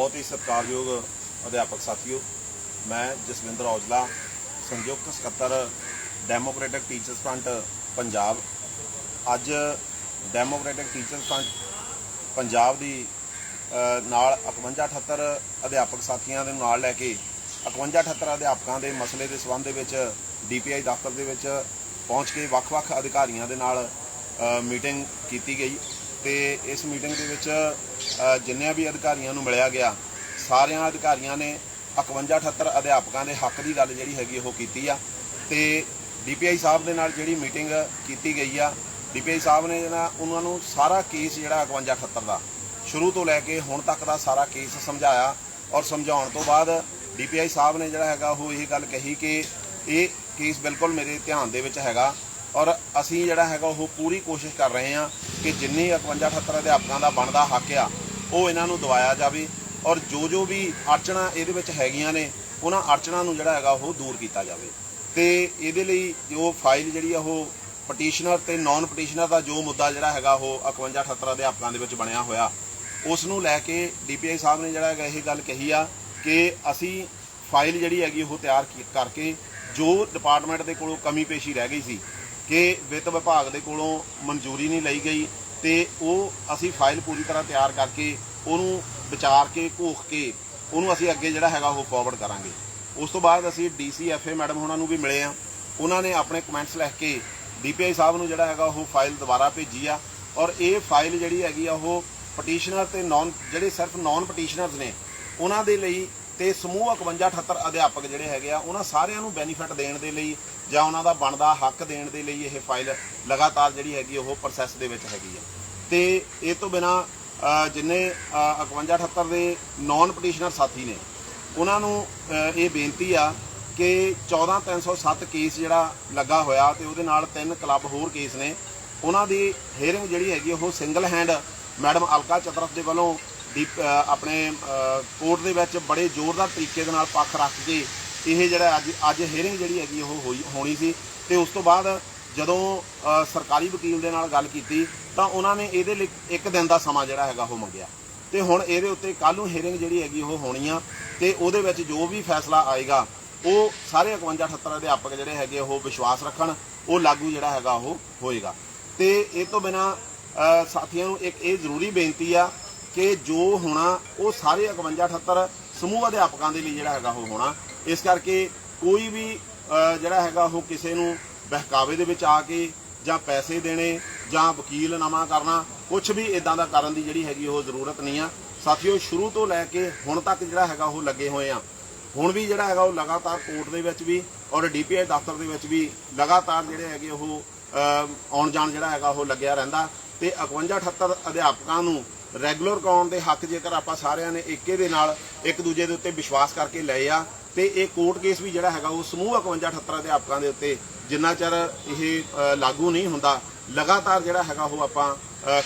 ਬਹੁਤ ਹੀ ਸਤਿਕਾਰਯੋਗ ਅਧਿਆਪਕ ਸਾਥੀਓ ਮੈਂ ਜਸਵਿੰਦਰ ਔਜਲਾ ਸੰਯੁਕਤ ਸਕੱਤਰ ਡੈਮੋਕ੍ਰੈਟਿਕ ਟੀਚਰਸ ਫਰੰਟ ਪੰਜਾਬ। ਅੱਜ ਡੈਮੋਕ੍ਰੈਟਿਕ ਟੀਚਰਸ ਫਰੰਟ ਪੰਜਾਬ ਦੀ ਅ, ਨਾਲ 5178 ਅਧਿਆਪਕ ਸਾਥੀਆਂ ਦੇ ਨਾਲ ਲੈ ਕੇ 5178 ਅਧਿਆਪਕਾਂ ਦੇ ਮਸਲੇ ਦੇ ਸੰਬੰਧ ਦੇ ਵਿੱਚ ਡੀਪੀਆਈ ਦਫ਼ਤਰ ਦੇ ਵਿੱਚ ਪਹੁੰਚ ਕੇ ਵੱਖ-ਵੱਖ ਅਧਿਕਾਰੀਆਂ ਦੇ ਨਾਲ ਮੀਟਿੰਗ ਕੀਤੀ ਗਈ। ਤੇ ਇਸ ਮੀਟਿੰਗ ਦੇ ਵਿੱਚ ਅ, ਜਿੰਨਿਆਂ ਵੀ ਅਧਿਕਾਰੀਆਂ ਨੂੰ ਮਿਲਿਆ ਗਿਆ ਸਾਰਿਆਂ ਅਧਿਕਾਰੀਆਂ ਨੇ 5178 ਅਧਿਆਪਕਾਂ ਦੇ ਹੱਕ ਦੀ ਗੱਲ ਜਿਹੜੀ ਹੈਗੀ ਉਹ ਕੀਤੀ ਆ। ਤੇ ਡੀਪੀਆਈ ਸਾਹਿਬ ਦੇ ਨਾਲ ਜਿਹੜੀ ਮੀਟਿੰਗ ਕੀਤੀ ਗਈ ਆ ਡੀਪੀਆਈ ਸਾਹਿਬ ਨੇ ਜਿਹੜਾ ਉਹਨਾਂ ਨੂੰ ਸਾਰਾ ਕੇਸ ਜਿਹੜਾ 5178 ਦਾ ਸ਼ੁਰੂ ਤੋਂ ਲੈ ਕੇ ਹੁਣ ਤੱਕ ਦਾ ਸਾਰਾ ਕੇਸ ਸਮਝਾਇਆ ਔਰ ਸਮਝਾਉਣ ਤੋਂ ਬਾਅਦ ਡੀਪੀਆਈ ਸਾਹਿਬ ਨੇ ਜਿਹੜਾ ਹੈਗਾ ਉਹ ਇਹ ਗੱਲ ਕਹੀ ਕਿ ਇਹ ਕੇਸ ਬਿਲਕੁਲ ਮੇਰੇ ਧਿਆਨ ਦੇ ਵਿੱਚ ਹੈਗਾ। ਔਰ ਅਸੀਂ ਜਿਹੜਾ ਹੈਗਾ ਉਹ ਪੂਰੀ ਕੋਸ਼ਿਸ਼ ਕਰ ਰਹੇ ਹਾਂ ਕਿ ਜਿੰਨੇ 51 78 ਅਧਿਆਪਕਾਂ ਦਾ ਬਣਦਾ ਹੱਕ ਆ, ਉਹ ਇਹਨਾਂ ਨੂੰ ਦਵਾਇਆ ਜਾਵੇ ਔਰ ਜੋ ਜੋ ਵੀ ਅੜਚਣਾ ਇਹਦੇ ਵਿੱਚ ਹੈਗੀਆਂ ਨੇ, ਉਹਨਾਂ ਅੜਚਣਾ ਨੂੰ ਜਿਹੜਾ ਹੈਗਾ ਉਹ ਦੂਰ ਕੀਤਾ ਜਾਵੇ। ਤੇ ਇਹਦੇ ਲਈ ਜੋ ਫਾਈਲ ਜਿਹੜੀ ਆ ਉਹ ਪਟੀਸ਼ਨਰ ਤੇ ਨਾਨ ਪਟੀਸ਼ਨਰ ਦਾ ਜੋ ਮੁੱਦਾ ਜਿਹੜਾ ਹੈਗਾ ਉਹ 51 78 ਅਧਿਆਪਕਾਂ ਦੇ ਵਿੱਚ ਬਣਿਆ ਹੋਇਆ, ਉਸ ਨੂੰ ਲੈ ਕੇ ਡੀਪੀਆਈ ਸਾਹਿਬ ਨੇ ਜਿਹੜਾ ਹੈਗਾ ਇਹ ਗੱਲ ਕਹੀ ਆ ਕਿ ਅਸੀਂ ਫਾਈਲ ਜਿਹੜੀ ਹੈਗੀ ਉਹ ਤਿਆਰ ਕੀ- ਕਰਕੇ ਜੋ ਡਿਪਾਰਟਮੈਂਟ ਦੇ ਕੋਲੋਂ ਕਮੀ ਪੇਸ਼ੀ ਰਹਿ ਗਈ ਸੀ ਕਿ ਵਿੱਤ ਵਿਭਾਗ ਦੇ ਕੋਲੋਂ ਮਨਜ਼ੂਰੀ ਨਹੀਂ ਲਈ ਗਈ ਤੇ ਉਹ ਅਸੀਂ ਫਾਈਲ ਪੂਰੀ ਤਰ੍ਹਾਂ ਤਿਆਰ ਕਰਕੇ ਉਹਨੂੰ ਵਿਚਾਰ ਕੇ, ਘੋਖ ਕੇ ਉਹਨੂੰ ਅਸੀਂ ਅੱਗੇ ਜਿਹੜਾ ਹੈਗਾ ਉਹ ਫਾਰਵਰਡ ਕਰਾਂਗੇ। ਉਸ ਤੋਂ ਬਾਅਦ ਅਸੀਂ ਡੀਸੀਐਫਏ ਮੈਡਮ ਉਹਨਾਂ ਨੂੰ ਵੀ ਮਿਲੇ ਆ ਉਹਨਾਂ ਨੇ ਆਪਣੇ ਕਮੈਂਟਸ ਲਿਖ ਕੇ ਡੀਪੀਆਈ ਸਾਹਿਬ ਨੂੰ ਜਿਹੜਾ ਹੈਗਾ ਉਹ ਫਾਈਲ ਦੁਬਾਰਾ ਭੇਜੀ ਆ ਔਰ ਇਹ ਫਾਈਲ ਜਿਹੜੀ ਹੈਗੀ ਆ ਉਹ ਪਟੀਸ਼ਨਰ ਤੇ ਨਾਨ ਜਿਹੜੇ ਸਿਰਫ ਨਾਨ ਪਟੀਸ਼ਨਰਸ ਨੇ, ਉਹਨਾਂ ਦੇ ਲਈ ਤੇ ਸਮੂਹ 51 78 ਅਧਿਆਪਕ ਜਿਹੜੇ ਹੈਗੇ ਆ, ਉਹਨਾਂ ਸਾਰਿਆਂ ਨੂੰ ਬੈਨੀਫਿਟ ਦੇਣ ਦੇ ਲਈ ਜਾਂ ਉਹਨਾਂ ਦਾ ਬਣਦਾ ਹੱਕ ਦੇਣ ਦੇ ਲਈ ਇਹ ਫਾਈਲ ਲਗਾਤਾਰ ਜਿਹੜੀ ਹੈਗੀ ਉਹ ਪ੍ਰੋਸੈਸ ਦੇ ਵਿੱਚ ਹੈਗੀ ਆ। ਤੇ ਇਹ ਤੋਂ ਬਿਨਾ ਜਿੰਨੇ ਅ, 51 78 ਦੇ ਨਾਨ ਪਟੀਸ਼ਨਰ ਸਾਥੀ ਨੇ ਉਹਨਾਂ ਨੂੰ ਇਹ ਬੇਨਤੀ ਆ ਕਿ 14307 ਕੇਸ ਜਿਹੜਾ ਲੱਗਾ ਹੋਇਆ ਤੇ ਉਹਦੇ ਨਾਲ ਤਿੰਨ ਕਲੱਬ ਹੋਰ ਕੇਸ ਨੇ ਉਹਨਾਂ ਦੀ ਹੇਅਰਿੰਗ ਜਿਹੜੀ ਹੈਗੀ ਉਹ ਸਿੰਗਲ ਹੈਂਡ ਮੈਡਮ ਅਲਕਾ ਚਤਰਫ ਦੇ ਵੱਲੋਂ ਡੀਪ- ਆਪਣੇ ਕੋਰਟ ਦੇ ਵਿੱਚ ਬੜੇ ਜ਼ੋਰਦਾਰ ਤਰੀਕੇ ਦੇ ਨਾਲ ਪੱਖ ਰੱਖ ਕੇ ਇਹ ਜਿਹੜਾ ਅੱਜ ਅੱਜ ਹੇਅਰਿੰਗ ਜਿਹੜੀ ਹੈਗੀ ਉਹ ਹੋਈ ਹੋਣੀ ਸੀ ਤੇ ਉਸ ਤੋਂ ਬਾਅਦ ਜਦੋਂ ਅ, ਸਰਕਾਰੀ ਵਕੀਲ ਦੇ ਨਾਲ ਗੱਲ ਕੀਤੀ ਤਾਂ ਉਹਨਾਂ ਨੇ ਇਹਦੇ ਲਈ ਇੱਕ ਦਿਨ ਦਾ ਸਮਾਂ ਜਿਹੜਾ ਹੈਗਾ ਉਹ ਮੰਗਿਆ। ਤੇ ਹੁਣ ਇਹਦੇ ਉੱਤੇ ਕੱਲ ਨੂੰ ਹੀਅਰਿੰਗ ਜਿਹੜੀ ਹੈਗੀ ਉਹ ਹੋਣੀ ਆ ਤੇ ਉਹਦੇ ਵਿੱਚ ਜੋ ਵੀ ਫੈਸਲਾ ਆਏਗਾ ਉਹ ਸਾਰੇ 51 78 ਅਧਿਆਪਕ ਜਿਹੜੇ ਹੈਗੇ ਉਹ ਵਿਸ਼ਵਾਸ ਰੱਖਣ ਉਹ ਲਾਗੂ ਜਿਹੜਾ ਹੈਗਾ ਉਹ ਹੋਏਗਾ। ਤੇ ਇਹ ਤੋਂ ਬਿਨਾ ਸਾਥੀਆਂ ਨੂੰ ਇੱਕ ਇਹ ਜ਼ਰੂਰੀ ਬੇਨਤੀ ਆ ਕਿ ਜੋ ਹੋਣਾ ਉਹ ਸਾਰੇ 51 78 ਸਮੂਹ ਅਧਿਆਪਕਾਂ ਦੇ ਲਈ ਜਿਹੜਾ ਹੈਗਾ ਉਹ ਹੋਣਾ। ਇਸ ਕਰਕੇ ਕੋਈ ਵੀ ਜਿਹੜਾ ਹੈਗਾ ਉਹ ਕਿਸੇ ਨੂੰ ਬਹਿਕਾਵੇ ਦੇ ਵਿੱਚ ਆ ਕੇ ਜਾਂ ਪੈਸੇ ਦੇਣੇ ਜਾਂ ਵਕੀਲ ਵਕੀਲਨਾਮਾ ਕਰਨਾ ਕੁਝ ਵੀ ਇਦਾਂ ਦਾ ਕਰਨ ਦੀ ਜਿਹੜੀ ਹੈਗੀ ਉਹ ਜ਼ਰੂਰਤ ਨਹੀਂ ਆ। ਸਾਥੀਓ, ਸ਼ੁਰੂ ਤੋਂ ਲੈ ਕੇ ਹੁਣ ਤੱਕ ਜਿਹੜਾ ਹੈਗਾ ਉਹ ਲੱਗੇ ਹੋਏ ਆ। ਹੁਣ ਵੀ ਜਿਹੜਾ ਹੈਗਾ ਉਹ ਲਗਾਤਾਰ ਕੋਰਟ ਦੇ ਵਿੱਚ ਵੀ ਔਰ ਡੀਪੀਆਈ ਦਫ਼ਤਰ ਦੇ ਵਿੱਚ ਵੀ ਲਗਾਤਾਰ ਜਿਹੜੇ ਹੈਗੇ ਉਹ ਆਉਣ ਜਾਣ ਜਿਹੜਾ ਹੈਗਾ ਉਹ ਲੱਗਿਆ ਰਹਿੰਦਾ। ਤੇ 51 78 ਅਧਿਆਪਕਾਂ ਨੂੰ ਰੈਗੂਲਰ ਕਰਾਉਣ ਦੇ ਹੱਕ ਜੇਕਰ ਆਪਾਂ ਸਾਰਿਆਂ ਨੇ ਇੱਕੇ ਦੇ ਨਾਲ ਇੱਕ ਦੂਜੇ ਦੇ ਉੱਤੇ ਵਿਸ਼ਵਾਸ ਕਰਕੇ ਲਏ ਆ ਤੇ ਇਹ ਕੋਰਟ ਕੇਸ ਵੀ ਜਿਹੜਾ ਹੈਗਾ ਉਹ ਸਮੂਹ 51 78 ਅਧਿਆਪਕਾਂ ਦੇ ਉੱਤੇ ਜਿੰਨਾ ਚਿਰ ਇਹ ਲਾਗੂ ਨਹੀਂ ਹੁੰਦਾ, ਲਗਾਤਾਰ ਜਿਹੜਾ ਹੈਗਾ ਉਹ ਆਪਾਂ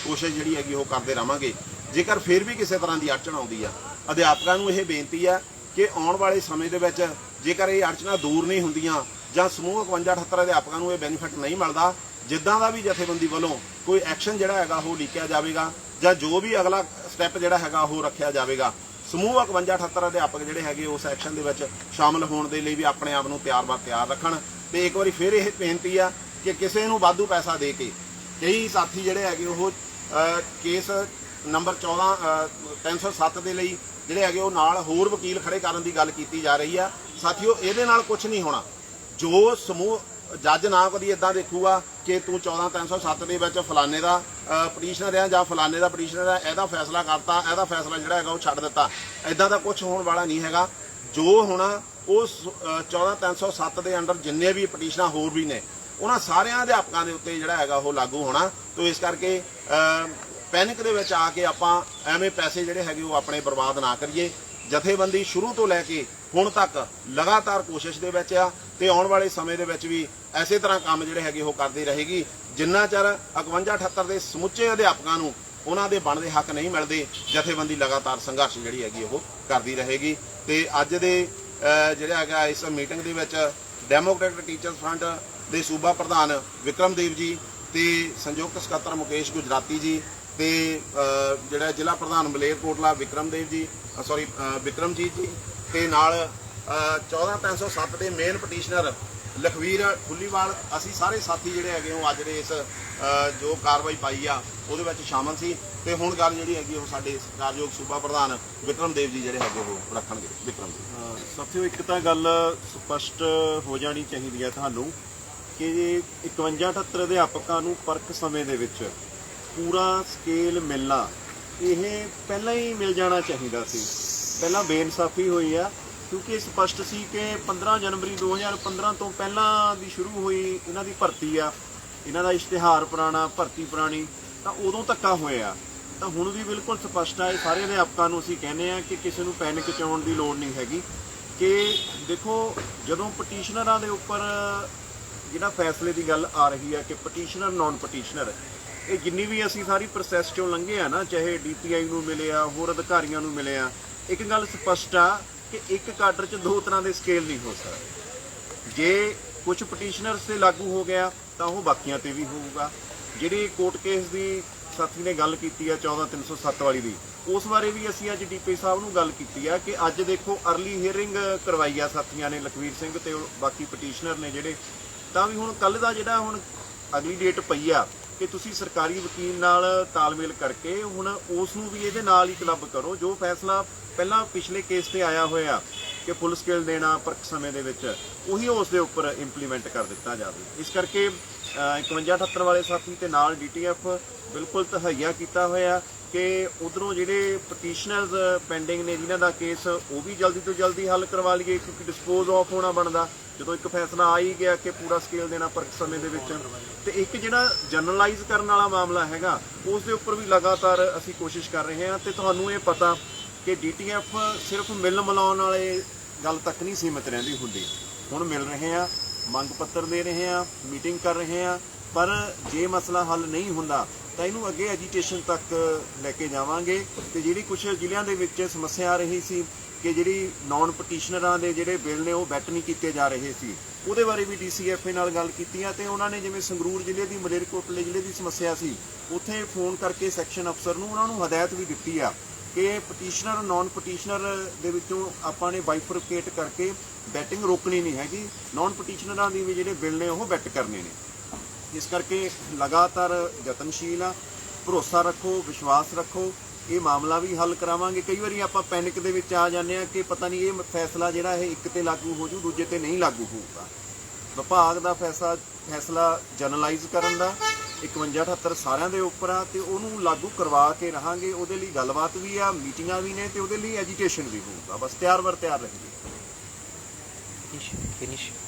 ਕੋਸ਼ਿਸ਼ ਜਿਹੜੀ ਹੈਗੀ ਉਹ ਕਰਦੇ ਰਵਾਂਗੇ ਜੇਕਰ ਫਿਰ ਵੀ ਕਿਸੇ ਤਰ੍ਹਾਂ ਦੀ ਅੜਚਣ ਆਉਂਦੀ ਆ, ਅਧਿਆਪਕਾਂ ਨੂੰ ਇਹ ਬੇਨਤੀ ਆ ਕਿ ਆਉਣ ਵਾਲੇ ਸਮੇਂ ਦੇ ਵਿੱਚ ਜੇਕਰ ਇਹ ਅੜਚਣਾਂ ਦੂਰ ਨਹੀਂ ਹੁੰਦੀਆਂ ਜਾਂ ਸਮੂਹ 51 78 ਅਧਿਆਪਕਾਂ ਨੂੰ ਇਹ ਬੈਨੀਫਿਟ ਨਹੀਂ ਮਿਲਦਾ, ਜਿੱਦਾਂ ਦਾ ਵੀ ਜਥੇਬੰਦੀ ਵੱਲੋਂ ਕੋਈ ਐਕਸ਼ਨ ਜਿਹੜਾ ਹੈਗਾ ਉਹ ਲਿਖਿਆ ਜਾਵੇਗਾ ਜਾਂ ਜੋ ਵੀ ਅਗਲਾ ਸਟੈਪ ਜਿਹੜਾ ਹੈਗਾ ਉਹ ਰੱਖਿਆ ਜਾਵੇਗਾ ਸਮੂਹ 51 78 ਅਧਿਆਪਕ ਜਿਹੜੇ ਹੈਗੇ ਉਸ ਐਕਸ਼ਨ ਦੇ ਵਿੱਚ ਸ਼ਾਮਲ ਹੋਣ ਦੇ ਲਈ ਵੀ ਆਪਣੇ ਆਪ ਨੂੰ ਤਿਆਰ-ਬਰ ਤਿਆਰ ਰੱਖਣ। ਤੇ ਇੱਕ ਵਾਰੀ ਫਿਰ ਇਹ ਬੇਨਤੀ ਆ ਕਿ ਕਿਸੇ ਨੂੰ ਵਾਧੂ ਪੈਸਾ ਦੇ ਕੇ ਕਈ ਸਾਥੀ ਜਿਹੜੇ ਹੈਗੇ ਉਹ ਕੇਸ ਨੰਬਰ 14 ਅ, 307 ਦੇ ਲਈ ਜਿਹੜੇ ਹੈਗੇ ਉਹ ਨਾਲ ਹੋਰ ਵਕੀਲ ਖੜੇ ਕਰਨ ਦੀ ਗੱਲ ਕੀਤੀ ਜਾ ਰਹੀ ਆ। ਸਾਥੀਓ ਇਹਦੇ ਨਾਲ ਕੁਝ ਨਹੀਂ ਹੋਣਾ। ਜੋ ਸਮੂਹ ਜੱਜ ਨਾ ਕਦੀ ਇਦਾਂ ਦੇਖੂਗਾ ਕਿ ਤੂੰ 14307 ਦੇ ਵਿੱਚ ਫਲਾਣੇ ਦਾ ਪਟੀਸ਼ਨਰ ਆ ਜਾਂ ਫਲਾਣੇ ਦਾ ਪਟੀਸ਼ਨਰ ਆ ਇਹਦਾ ਫੈਸਲਾ ਕਰਤਾ ਇਹਦਾ ਫੈਸਲਾ ਜਿਹੜਾ ਹੈਗਾ ਉਹ ਛੱਡ ਦਿੱਤਾ। ਇਦਾਂ ਦਾ ਕੁਝ ਹੋਣ ਵਾਲਾ ਨਹੀਂ ਹੈਗਾ। ਜੋ ਹੋਣਾ ਉਹ ਸ- ਅ, 14307 ਦੇ ਅੰਡਰ ਜਿੰਨੇ ਵੀ ਪਟੀਸ਼ਨਾਂ ਹੋਰ ਵੀ ਨੇ ਉਹਨਾਂ ਸਾਰਿਆਂ ਅਧਿਆਪਕਾਂ ਦੇ ਉੱਤੇ ਜਿਹੜਾ ਹੈਗਾ ਉਹ ਲਾਗੂ ਹੋਣਾ। ਤੋਂ ਇਸ ਕਰਕੇ ਪੈਨਿਕ ਦੇ ਵਿੱਚ ਆ ਕੇ ਆਪਾਂ ਐਵੇਂ ਪੈਸੇ ਜਿਹੜੇ ਹੈਗੇ ਉਹ ਆਪਣੇ ਬਰਬਾਦ ਨਾ ਕਰੀਏ। ਜਥੇਬੰਦੀ ਸ਼ੁਰੂ ਤੋਂ ਲੈ ਕੇ ਹੁਣ ਤੱਕ ਲਗਾਤਾਰ ਕੋਸ਼ਿਸ਼ ਦੇ ਵਿੱਚ ਆ ਤੇ ਆਉਣ ਵਾਲੇ ਸਮੇਂ ਦੇ ਵਿੱਚ ਵੀ ਐਸੇ ਤਰ੍ਹਾਂ ਕੰਮ ਜਿਹੜੇ ਹੈਗੇ ਉਹ ਕਰਦੀ ਰਹੇਗੀ। ਜਿੰਨਾ ਚਿਰ 51 78 ਦੇ ਸਮੁੱਚੇ ਅਧਿਆਪਕਾਂ ਨੂੰ ਉਹਨਾਂ ਦੇ ਬਣਦੇ ਹੱਕ ਨਹੀਂ ਮਿਲਦੇ, ਜਥੇਬੰਦੀ ਲਗਾਤਾਰ ਸੰਘਰਸ਼ ਜਿਹੜੀ ਹੈਗੀ ਉਹ ਕਰਦੀ ਰਹੇਗੀ। ਤੇ ਅੱਜ ਦੇ ਜਿਹੜਾ ਹੈਗਾ ਇਸ ਮੀਟਿੰਗ ਦੇ ਵਿੱਚ ਡੈਮੋਕ੍ਰੈਟਿਕ ਟੀਚਰਸ ਫਰੰਟ ਦੇ ਸੂਬਾ ਪ੍ਰਧਾਨ ਵਿਕਰਮਦੇਵ ਜੀ ਤੇ ਸੰਯੁਕਤ ਸਕੱਤਰ ਮੁਕੇਸ਼ ਗੁਜਰਾਤੀ ਜੀ ਤੇ ਜਿਹੜਾ ਜ਼ਿਲ੍ਹਾ ਪ੍ਰਧਾਨ ਮਲੇਰਕੋਟਲਾ ਵਿਕਰਮਦੇਵ ਜੀ ਸੌਰੀ ਵਿਕਰਮਜੀਤ ਜੀ ਤੇ ਨਾਲ ਅ, 14307 ਦੇ ਮੇਨ ਪਟੀਸ਼ਨਰ ਲਖਵੀਰ ਖੁੱਲੀਵਾਲ ਅਸੀਂ ਸਾਰੇ ਸਾਥੀ ਜਿਹੜੇ ਹੈਗੇ ਉਹ ਅੱਜ ਦੇ ਇਸ ਜੋ ਕਾਰਵਾਈ ਪਾਈ ਆ ਉਹਦੇ ਵਿੱਚ ਸ਼ਾਮਲ ਸੀ। ਤੇ ਹੁਣ ਗੱਲ ਜਿਹੜੀ ਹੈਗੀ ਉਹ ਸਾਡੇ ਸਤਿਕਾਰਯੋਗ ਸੂਬਾ ਪ੍ਰਧਾਨ ਵਿਕਰਮਦੇਵ ਜੀ ਜਿਹੜੇ ਹੈਗੇ ਉਹ ਰੱਖਣਗੇ ਵਿਕਰਮ ਜੀ। ਹਾਂ, ਸਾਥੀਓ ਇੱਕ ਤਾਂ ਗੱਲ ਸਪਸ਼ਟ ਹੋ ਜਾਣੀ ਚਾਹੀਦੀ ਹੈ ਤੁਹਾਨੂੰ ਕਿ 51 78 ਅਧਿਆਪਕਾਂ ਨੂੰ ਪਰਖ ਸਮੇਂ ਦੇ ਵਿੱਚ ਪੂਰਾ ਸਕੇਲ ਮਿਲਣਾ ਇਹ ਪਹਿਲਾਂ ਹੀ ਮਿਲ ਜਾਣਾ ਚਾਹੀਦਾ ਸੀ। ਪਹਿਲਾਂ ਬੇਇਨਸਾਫੀ ਹੋਈ ਆ, ਕਿਉਂਕਿ ਇਹ ਸਪਸ਼ਟ ਸੀ ਕਿ 15 ਜਨਵਰੀ 2015 ਤੋਂ ਪਹਿਲਾਂ ਦੀ ਸ਼ੁਰੂ ਹੋਈ ਇਹਨਾਂ ਦੀ ਭਰਤੀ ਆ। ਇਹਨਾਂ ਦਾ ਇਸ਼ਤਿਹਾਰ ਪੁਰਾਣਾ, ਭਰਤੀ ਪੁਰਾਣੀ, ਤਾਂ ਉਦੋਂ ਧੱਕਾ ਹੋਇਆ। ਤਾਂ ਹੁਣ ਵੀ ਬਿਲਕੁਲ ਸਪਸ਼ਟ ਆ, ਇਹ ਸਾਰੇ ਅਧਿਆਪਕਾਂ ਨੂੰ ਅਸੀਂ ਕਹਿੰਦੇ ਆ ਕਿ ਕਿਸੇ ਨੂੰ ਪੈਨਿਕ ਚ ਦੀ ਲੋੜ ਨਹੀਂ ਹੈਗੀ। ਕਿ ਦੇਖੋ, ਜਦੋਂ ਪਟੀਸ਼ਨਰਾਂ ਦੇ ਉੱਪਰ ਜਿਹੜਾ ਫੈਸਲੇ ਦੀ ਗੱਲ ਆ ਰਹੀ ਹੈ ਕਿ ਪਟੀਸ਼ਨਰ ਨਾਨ ਪਟੀਸ਼ਨਰ ਇਹ ਜਿੰਨੀ ਵੀ ਅਸੀਂ ਸਾਰੀ ਪ੍ਰੋਸੈਸ ਚੋਂ ਲੰਘੇ ਆ ਨਾ, ਚਾਹੇ ਡੀਪੀਆਈ ਨੂੰ ਮਿਲੇ ਆ, ਹੋਰ ਅਧਿਕਾਰੀਆਂ ਨੂੰ ਮਿਲੇ ਆ, ਇੱਕ ਗੱਲ ਸਪਸ਼ਟ ਆ ਕਿ ਇੱਕ ਕਾਡਰ 'ਚ ਦੋ ਤਰ੍ਹਾਂ ਦੇ ਸਕੇਲ ਨਹੀਂ ਹੋ ਸਕਦੇ। ਜੇ ਕੁਝ ਪਟੀਸ਼ਨਰਸ ਤੇ ਲਾਗੂ ਹੋ ਗਿਆ, ਤਾਂ ਉਹ ਬਾਕੀਆਂ ਤੇ ਵੀ ਹੋਊਗਾ। ਜਿਹੜੀ ਕੋਰਟ ਕੇਸ ਦੀ ਸਾਥੀ ਨੇ ਗੱਲ ਕੀਤੀ ਆ 14307 ਵਾਲੀ ਦੀ, ਉਸ ਬਾਰੇ ਵੀ ਅਸੀਂ ਅੱਜ ਡੀਪੀ ਸਾਹਿਬ ਨੂੰ ਗੱਲ ਕੀਤੀ ਆ ਕਿ ਅੱਜ ਦੇਖੋ ਅਰਲੀ ਹੀਅਰਿੰਗ ਕਰਵਾਈ ਆ ਸਾਥੀਆਂ ਨੇ ਲਖਵੀਰ ਸਿੰਘ ਤੇ ਬਾਕੀ ਪਟੀਸ਼ਨਰ ਨੇ ਜਿਹੜੇ, ਤਾਂ ਵੀ ਹੁਣ ਕੱਲ ਦਾ ਜਿਹੜਾ ਹੁਣ ਅਗਲੀ ਡੇਟ ਪਈ ਆ ਕਿ ਤੁਸੀਂ ਸਰਕਾਰੀ ਵਕੀਲ ਨਾਲ ਤਾਲਮੇਲ ਕਰਕੇ ਹੁਣ ਉਸ ਨੂੰ ਵੀ ਇਹਦੇ ਨਾਲ ਹੀ ਕਲੱਬ ਕਰੋ। ਜੋ ਫੈਸਲਾ ਪਹਿਲਾਂ ਪਿਛਲੇ ਕੇਸ ਤੇ ਆਇਆ ਹੋਇਆ ਕਿ ਫੁੱਲ ਸਕੇਲ ਦੇਣਾ ਪਰਖ ਸਮੇਂ ਦੇ ਵਿੱਚ ਉਹੀ ਉਸ ਦੇ ਉੱਪਰ ਇੰਪਲੀਮੈਂਟ ਕਰ ਦਿੱਤਾ ਜਾਵੇ। ਇਸ ਕਰਕੇ ਅਹ, 51 78 ਵਾਲੇ ਸਾਥੀ ਤੇ ਨਾਲ ਡੀਟੀਐਫ ਬਿਲਕੁਲ ਤਹਈਆ ਕੀਤਾ ਹੋਇਆ। ਕਿ ਉਧਰੋਂ ਜਿਹੜੇ ਪਟੀਸ਼ਨਰਸ ਪੈਂਡਿੰਗ ਨੇ ਜਿਨ੍ਹਾਂ ਦਾ ਕੇਸ ਉਹ ਵੀ ਜਲਦੀ ਤੋਂ ਜਲਦੀ ਹੱਲ ਕਰਵਾ ਲਈਏ ਕਿਉਂਕਿ ਡਿਸਪੋਜ਼ ਆਫ ਹੋਣਾ ਬਣਦਾ। ਜਦੋਂ ਇੱਕ ਫੈਸਲਾ ਆ ਹੀ ਗਿਆ ਕਿ ਪੂਰਾ ਸਕੇਲ ਦੇਣਾ ਪਰਖ ਸਮੇਂ ਦੇ ਵਿੱਚ। ਤੇ ਇੱਕ ਜਿਹੜਾ ਜਨਰਲਾਈਜ਼ ਕਰਨ ਵਾਲਾ ਮਾਮਲਾ ਹੈਗਾ, ਉਸ ਦੇ ਉੱਪਰ ਵੀ ਲਗਾਤਾਰ ਅਸੀਂ ਕੋਸ਼ਿਸ਼ ਕਰ ਰਹੇ ਹਾਂ ਤੇ ਤੁਹਾਨੂੰ ਇਹ ਪਤਾ ਕਿ ਡੀਟੀਐਫ ਸਿਰਫ ਮਿਲ ਮਿਲਾਉਣ ਵਾਲੇ ਗੱਲ ਤੱਕ ਨਹੀਂ ਸੀਮਿਤ ਰਹਿੰਦੀ ਹੁੰਦੀ। ਹੁਣ ਮਿਲ ਰਹੇ ਆ ਮੰਗ ਪੱਤਰ ਦੇ ਰਹੇ ਆ ਮੀਟਿੰਗ ਕਰ ਰਹੇ ਆ ਪਰ ਜੇ ਮਸਲਾ ਹੱਲ ਨਹੀਂ ਹੁੰਦਾ ਤਾਂ ਇਹਨੂੰ ਅੱਗੇ ਐਜੀਟੇਸ਼ਨ ਤੱਕ ਲੈ ਕੇ ਜਾਵਾਂਗੇ ਤੇ ਜਿਹੜੀ ਕੁਝ ਜ਼ਿਲ੍ਹਿਆਂ ਦੇ ਵਿੱਚ ਸਮੱਸਿਆ ਆ ਰਹੀ ਸੀ ਕਿ ਜਿਹੜੀ ਨਾਨ ਪਟੀਸ਼ਨਰਾਂ ਦੇ ਜਿਹੜੇ ਬਿੱਲ ਨੇ ਉਹ ਬੈਟ ਨਹੀਂ ਕੀਤੇ ਜਾ ਰਹੇ ਸੀ, ਉਹਦੇ ਬਾਰੇ ਵੀ ਡੀਸੀਐਫਏ ਨਾਲ ਗੱਲ ਕੀਤੀ ਆ ਤੇ ਉਹਨਾਂ ਨੇ ਜਿਵੇਂ ਸੰਗਰੂਰ ਜ਼ਿਲ੍ਹੇ ਦੀ, ਮਲੇਰਕੋਟਲੇ ਜ਼ਿਲ੍ਹੇ ਦੀ ਸਮੱਸਿਆ ਸੀ, ਉੱਥੇ ਫੋਨ ਕਰਕੇ ਸੈਕਸ਼ਨ ਅਫਸਰ ਨੂੰ ਉਹਨਾਂ ਨੂੰ ਹਦਾਇਤ ਵੀ ਦਿੱਤੀ ਆ ਕਿ ਪਟੀਸ਼ਨਰ ਨਾਨ ਪਟੀਸ਼ਨਰ ਦੇ ਵਿੱਚੋਂ ਆਪਾਂ ਨੇ ਬਾਈਫਰਕੇਟ ਕਰਕੇ ਬੈਟਿੰਗ ਰੋਕਣੀ ਨਹੀਂ ਹੈਗੀ ਨਾਨ ਪਟੀਸ਼ਨਰਾਂ ਦੀ ਵੀ ਜਿਹੜੇ ਬਿੱਲ ਨੇ ਉਹ ਬੈਟ ਕਰਨੇ ਨੇ। ਇਸ ਕਰਕੇ ਲਗਾਤਾਰ ਯਤਨਸ਼ੀਲ ਆ, ਭਰੋਸਾ ਰੱਖੋ, ਵਿਸ਼ਵਾਸ ਰੱਖੋ। ਇਹ ਮਾਮਲਾ ਵੀ ਹੱਲ ਕਰਾਵਾਂਗੇ। ਕਈ ਵਾਰੀ ਆਪਾਂ ਪੈਨਿਕ ਦੇ ਵਿੱਚ ਆ ਜਾਂਦੇ ਆ ਕਿ ਪਤਾ ਨਹੀਂ ਇਹ ਫੈਸਲਾ ਜਿਹੜਾ ਇਹ ਇੱਕ ਤੇ ਲਾਗੂ ਹੋ ਜੂ, ਦੂਜੇ ਤੇ ਨਹੀਂ ਲਾਗੂ ਹੋਊਗਾ। ਵਿਭਾਗ ਦਾ ਫੈਸਲਾ ਫੈਸਲਾ ਜਨਰਲਾਈਜ਼ ਕਰਨ ਦਾ 5178 ਸਾਰਿਆਂ ਦੇ ਉੱਪਰ ਆ ਤੇ ਉਹਨੂੰ ਲਾਗੂ ਕਰਵਾ ਕੇ ਰਹਾਂਗੇ। ਉਹਦੇ ਲਈ ਗੱਲਬਾਤ ਵੀ ਆ, ਮੀਟਿੰਗਾਂ ਵੀ ਨੇ ਤੇ ਉਹਦੇ ਲਈ ਐਜੀਟੇਸ਼ਨ ਵੀ ਹੋਊਗਾ। ਬਸ ਤਿਆਰ ਵਰ ਤਿਆਰ ਰਹੀਏ। Finish.